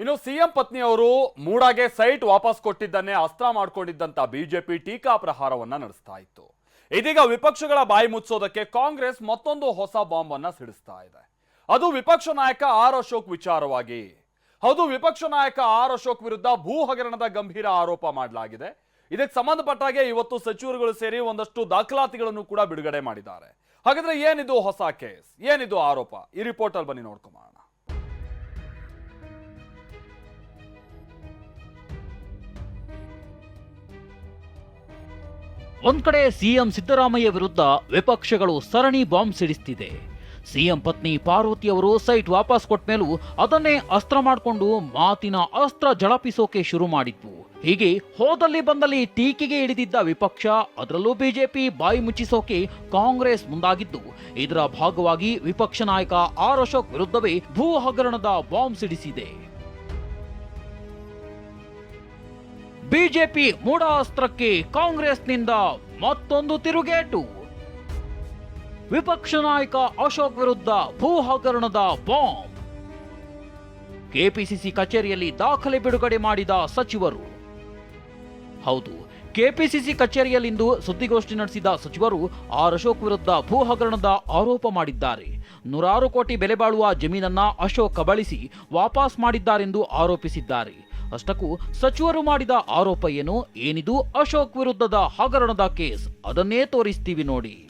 ಇನ್ನು ಸಿಎಂ ಪತ್ನಿ ಅವರು ಮೂಡಾಗೆ ಸೈಟ್ ವಾಪಸ್ ಕೊಟ್ಟಿದ್ದನ್ನೇ ಅಸ್ತ್ರ ಮಾಡಿಕೊಂಡಿದ್ದಂತ ಬಿಜೆಪಿ ಟೀಕಾ ಪ್ರಹಾರವನ್ನ ನಡೆಸ್ತಾ ಇತ್ತು. ಇದೀಗ ವಿಪಕ್ಷಗಳ ಬಾಯಿ ಮುಚ್ಚೋದಕ್ಕೆ ಕಾಂಗ್ರೆಸ್ ಮತ್ತೊಂದು ಹೊಸ ಬಾಂಬ್ ಅನ್ನ ಸಿಡಿಸ್ತಾ ಇದೆ. ಅದು ವಿಪಕ್ಷ ನಾಯಕ ಆರ್ ಅಶೋಕ್ ವಿಚಾರವಾಗಿ. ಹೌದು, ವಿಪಕ್ಷ ನಾಯಕ ಆರ್ ಅಶೋಕ್ ವಿರುದ್ಧ ಭೂ ಹಗರಣದ ಗಂಭೀರ ಆರೋಪ ಮಾಡಲಾಗಿದೆ. ಇದಕ್ಕೆ ಸಂಬಂಧಪಟ್ಟಾಗೆ ಇವತ್ತು ಸಚಿವರುಗಳು ಸೇರಿ ಒಂದಷ್ಟು ದಾಖಲಾತಿಗಳನ್ನು ಕೂಡ ಬಿಡುಗಡೆ ಮಾಡಿದ್ದಾರೆ. ಹಾಗಾದ್ರೆ ಏನಿದು ಹೊಸ ಕೇಸ್? ಏನಿದು ಆರೋಪ? ಈ ರಿಪೋರ್ಟ್ ಅಲ್ಲಿ ಬನ್ನಿ ನೋಡ್ಕೊಂಬೋಣ ಒಂದ್ ಕಡೆ ಸಿಎಂ ಸಿದ್ದರಾಮಯ್ಯ ವಿರುದ್ಧ ವಿಪಕ್ಷಗಳು ಸರಣಿ ಬಾಂಬ್ ಸಿಡಿಸ್ತಿದೆ. ಸಿಎಂ ಪತ್ನಿ ಪಾರ್ವತಿ ಅವರು ಸೈಟ್ ವಾಪಸ್ ಕೊಟ್ಟ ಮೇಲೂ ಅದನ್ನೇ ಅಸ್ತ್ರ ಮಾಡಿಕೊಂಡು ಮಾತಿನ ಅಸ್ತ್ರ ಜಳಪಿಸೋಕೆ ಶುರು ಮಾಡಿದ್ವು. ಹೀಗೆ ಹೋದಲ್ಲಿ ಬಂದಲ್ಲಿ ಟೀಕೆಗೆ ಹಿಡಿದಿದ್ದ ವಿಪಕ್ಷ, ಅದರಲ್ಲೂ ಬಿಜೆಪಿ ಬಾಯಿ ಮುಚ್ಚಿಸೋಕೆ ಕಾಂಗ್ರೆಸ್ ಮುಂದಾಗಿದ್ದು, ಇದರ ಭಾಗವಾಗಿ ವಿಪಕ್ಷ ನಾಯಕ ಆರ್ ಅಶೋಕ್ ವಿರುದ್ಧವೇ ಭೂ ಹಗರಣದ ಬಾಂಬ್ ಸಿಡಿಸಿದೆ. ಬಿಜೆಪಿ ಮೂಢಾಸ್ತ್ರಕ್ಕೆ ಕಾಂಗ್ರೆಸ್ನಿಂದ ಮತ್ತೊಂದು ತಿರುಗೇಟು. ವಿಪಕ್ಷ ನಾಯಕ ಅಶೋಕ್ ವಿರುದ್ಧ ಭೂ ಹಗರಣದ ಬಾಂಬ್. ಕೆಪಿಸಿಸಿ ಕಚೇರಿಯಲ್ಲಿ ದಾಖಲೆ ಬಿಡುಗಡೆ ಮಾಡಿದ ಸಚಿವರು. ಹೌದು, ಕೆಪಿಸಿಸಿ ಕಚೇರಿಯಲ್ಲಿಂದು ಸುದ್ದಿಗೋಷ್ಠಿ ನಡೆಸಿದ ಸಚಿವರು ಆರ್ ಅಶೋಕ್ ವಿರುದ್ಧ ಭೂ ಹಗರಣದ ಆರೋಪ ಮಾಡಿದ್ದಾರೆ. ನೂರಾರು ಕೋಟಿ ಬೆಲೆ ಬಾಳುವ ಜಮೀನನ್ನ ಅಶೋಕ್ ಕಬಳಿಸಿ ವಾಪಸ್ ಮಾಡಿದ್ದಾರೆಂದು ಆರೋಪಿಸಿದ್ದಾರೆ. ಅಷ್ಟಕ್ಕೂ ಸಚಿವರು ಮಾಡಿದ ಆರೋಪ ಏನು? ಏನಿದು? ಅಶೋಕ್ ವಿರುದ್ಧದ ಹಗರಣದ ಕೇಸ್. ಅದನ್ನೇ ತೋರಿಸ್ತೀವಿ ನೋಡಿ.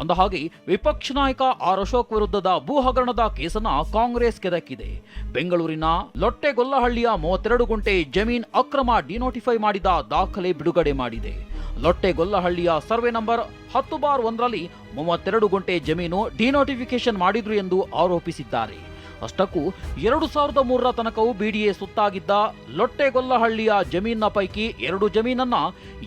ಅಂದ ಹಾಗೆ ವಿಪಕ್ಷ ನಾಯಕ ಆರ್ ಅಶೋಕ್ ವಿರುದ್ಧದ ಭೂ ಹಗರಣದ ಕೇಸನ್ನ ಕಾಂಗ್ರೆಸ್ ಕೆದಕಿದೆ ಬೆಂಗಳೂರಿನ ಲೊಟ್ಟೆಗೊಲ್ಲಹಳ್ಳಿಯ ಮೂವತ್ತೆರಡು ಗುಂಟೆ ಜಮೀನ್ ಅಕ್ರಮ ಡಿನೋಟಿಫೈ ಮಾಡಿದ ದಾಖಲೆ ಬಿಡುಗಡೆ ಮಾಡಿದೆ. ಲೊಟ್ಟೆಗೊಲ್ಲಹಳ್ಳಿಯ ಸರ್ವೆ ನಂಬರ್ ಹತ್ತು ಬಾರ್ ಒಂದರಲ್ಲಿ ಮೂವತ್ತೆರಡು ಗುಂಟೆ ಜಮೀನು ಡಿನೋಟಿಫಿಕೇಶನ್ ಮಾಡಿದ್ರು ಎಂದು ಆರೋಪಿಸಿದ್ದಾರೆ. ಅಷ್ಟಕ್ಕೂ ಎರಡು ಸಾವಿರದ ಮೂರರ ತನಕವೂ ಬಿಡಿಎ ಸುತ್ತಾಗಿದ್ದ ಲೊಟ್ಟೆಗೊಲ್ಲಹಳ್ಳಿಯ ಜಮೀನಿನ ಪೈಕಿ ಎರಡು ಜಮೀನನ್ನ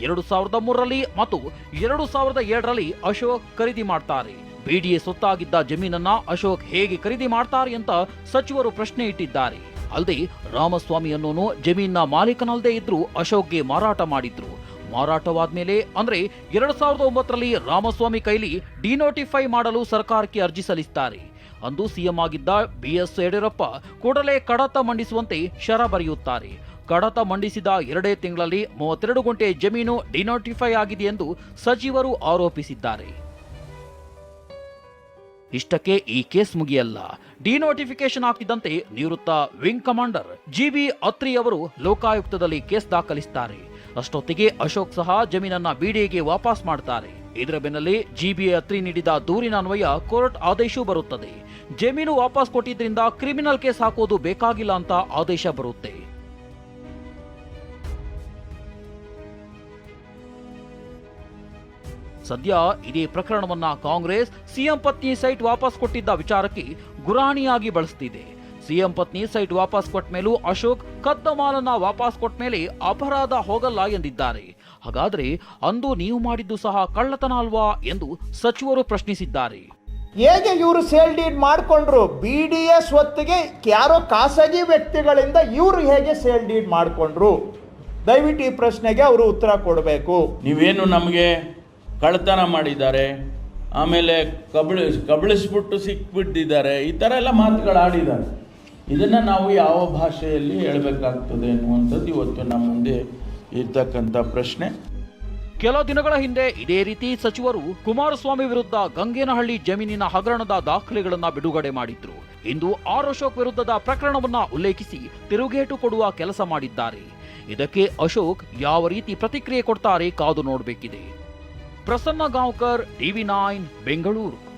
ಎರಡು ಸಾವಿರದ ಮೂರರಲ್ಲಿ ಮತ್ತು ಎರಡು ಸಾವಿರದ ಏಳರಲ್ಲಿ ಅಶೋಕ್ ಖರೀದಿ ಮಾಡ್ತಾರೆ. ಬಿಡಿಎ ಸುತ್ತಾಗಿದ್ದ ಜಮೀನನ್ನ ಅಶೋಕ್ ಹೇಗೆ ಖರೀದಿ ಮಾಡ್ತಾರೆ ಅಂತ ಸಚಿವರು ಪ್ರಶ್ನೆ ಇಟ್ಟಿದ್ದಾರೆ. ಅಲ್ಲದೆ ರಾಮಸ್ವಾಮಿ ಅನ್ನೋನು ಜಮೀನಿನ ಮಾಲೀಕನಲ್ಲದೆ ಇದ್ರೂ ಅಶೋಕ್ಗೆ ಮಾರಾಟ ಮಾಡಿದ್ರು. ಮಾರಾಟವಾದ್ಮೇಲೆ ಅಂದ್ರೆ ಎರಡ್ ಸಾವಿರದ ಒಂಬತ್ತರಲ್ಲಿ ರಾಮಸ್ವಾಮಿ ಕೈಲಿ ಡಿನೋಟಿಫೈ ಮಾಡಲು ಸರ್ಕಾರಕ್ಕೆ ಅರ್ಜಿ ಸಲ್ಲಿಸುತ್ತಾರೆ ಅಂದು ಸಿಎಂ ಆಗಿದ್ದ ಬಿಎಸ್ ಯಡಿಯೂರಪ್ಪ ಕೂಡಲೇ ಕಡತ ಮಂಡಿಸುವಂತೆ ಶರ ಬರೆಯುತ್ತಾರೆ. ಕಡತ ಮಂಡಿಸಿದ ಎರಡೇ ತಿಂಗಳಲ್ಲಿ ಮೂವತ್ತೆರಡು ಗಂಟೆ ಜಮೀನು ಡಿನೋಟಿಫೈ ಆಗಿದೆ ಎಂದು ಸಚಿವರು ಆರೋಪಿಸಿದ್ದಾರೆ. ಇಷ್ಟಕ್ಕೆ ಈ ಕೇಸ್ ಮುಗಿಯಲ್ಲ. ಡಿನೋಟಿಫಿಕೇಶನ್ ಹಾಕಿದಂತೆ ನಿವೃತ್ತ ವಿಂಗ್ ಕಮಾಂಡರ್ ಜಿಬಿ ಅತ್ರಿ ಅವರು ಲೋಕಾಯುಕ್ತದಲ್ಲಿ ಕೇಸ್ ದಾಖಲಿಸುತ್ತಾರೆ ಅಷ್ಟೊತ್ತಿಗೆ ಅಶೋಕ್ ಸಹ ಜಮೀನನ್ನ ಬಿಡಿಎಗೆ ವಾಪಸ್ ಮಾಡ್ತಾರೆ. ಇದರ ಬೆನ್ನಲ್ಲೇ ಜಿಬಿಎ ಅತ್ರಿ ನೀಡಿದ ದೂರಿನ ಅನ್ವಯ ಕೋರ್ಟ್ ಆದೇಶ ಬರುತ್ತದೆ. ಜಮೀನು ವಾಪಸ್ ಕೊಟ್ಟಿದ್ರಿಂದ ಕ್ರಿಮಿನಲ್ ಕೇಸ್ ಹಾಕೋದು ಬೇಕಾಗಿಲ್ಲ ಅಂತ ಆದೇಶ ಬರುತ್ತೆ. ಸದ್ಯ ಇದೇ ಪ್ರಕರಣವನ್ನ ಕಾಂಗ್ರೆಸ್ ಸಿಎಂ ಪತ್ನಿ ಸೈಟ್ ವಾಪಸ್ ಕೊಟ್ಟಿದ್ದ ವಿಚಾರಕ್ಕೆ ಗುರಾಣಿಯಾಗಿ ಬಳಸ್ತಿದೆ. ಸಿಎಂ ಪತ್ನಿ ಸೈಟ್ ವಾಪಸ್ ಕೊಟ್ಟ ಮೇಲೂ ಅಶೋಕ್ ಕದ್ದ ಮಾಲನ್ನ ವಾಪಸ್ ಕೊಟ್ಟ ಮೇಲೆ ಅಪರಾಧ ಹೋಗಲ್ಲ ಎಂದಿದ್ದಾರೆ. ಹಾಗಾದ್ರೆ ಅಂದು ನೀವು ಮಾಡಿದ್ದು ಸಹ ಕಳ್ಳತನ ಅಲ್ವಾ ಎಂದು ಸಚಿವರು ಪ್ರಶ್ನಿಸಿದ್ದಾರೆ. ಹೇಗೆ ಇವರು ಸೇಲ್ ಡೀಡ್ ಮಾಡಿಕೊಂಡ್ರು? ಬಿ ಡಿ ಎಸ್ ಹೊತ್ತಿಗೆ ಯಾರೋ ಖಾಸಗಿ ವ್ಯಕ್ತಿಗಳಿಂದ ಇವರು ಹೇಗೆ ಸೇಲ್ ಡೀಡ್ ಮಾಡಿಕೊಂಡ್ರು? ದಯವಿಟ್ಟು ಈ ಪ್ರಶ್ನೆಗೆ ಅವರು ಉತ್ತರ ಕೊಡಬೇಕು. ನೀವೇನು ನಮಗೆ ಕಳ್ಳತನ ಮಾಡಿದ್ದಾರೆ? ಆಮೇಲೆ ಕಬಳಿ ಕಬಳಿಸ್ಬಿಟ್ಟು ಸಿಕ್ಬಿಟ್ಟಿದ್ದಾರೆ. ಈ ಥರ ಎಲ್ಲ ಮಾತುಗಳು ಆಡಿದ್ದಾರೆ. ಇದನ್ನು ನಾವು ಯಾವ ಭಾಷೆಯಲ್ಲಿ ಹೇಳಬೇಕಾಗ್ತದೆ ಅನ್ನುವಂಥದ್ದು ಇವತ್ತು ನಮ್ಮ ಮುಂದೆ ಇರ್ತಕ್ಕಂಥ ಪ್ರಶ್ನೆ. ಕೆಲ ದಿನಗಳ ಹಿಂದೆ ಇದೇ ರೀತಿ ಸಚಿವರು ಕುಮಾರಸ್ವಾಮಿ ವಿರುದ್ಧ ಗಂಗೇನಹಳ್ಳಿ ಜಮೀನಿನ ಹಗರಣದ ದಾಖಲೆಗಳನ್ನು ಬಿಡುಗಡೆ ಮಾಡಿದ್ರು. ಇಂದು ಆರ್ ಅಶೋಕ್ ವಿರುದ್ಧದ ಪ್ರಕರಣವನ್ನ ಉಲ್ಲೇಖಿಸಿ ತಿರುಗೇಟು ಕೊಡುವ ಕೆಲಸ ಮಾಡಿದ್ದಾರೆ. ಇದಕ್ಕೆ ಅಶೋಕ್ ಯಾವ ರೀತಿ ಪ್ರತಿಕ್ರಿಯೆ ಕೊಡ್ತಾರೆ ಕಾದು ನೋಡಬೇಕಿದೆ. Prasanna Gaonkar, TV nine, Bengaluru.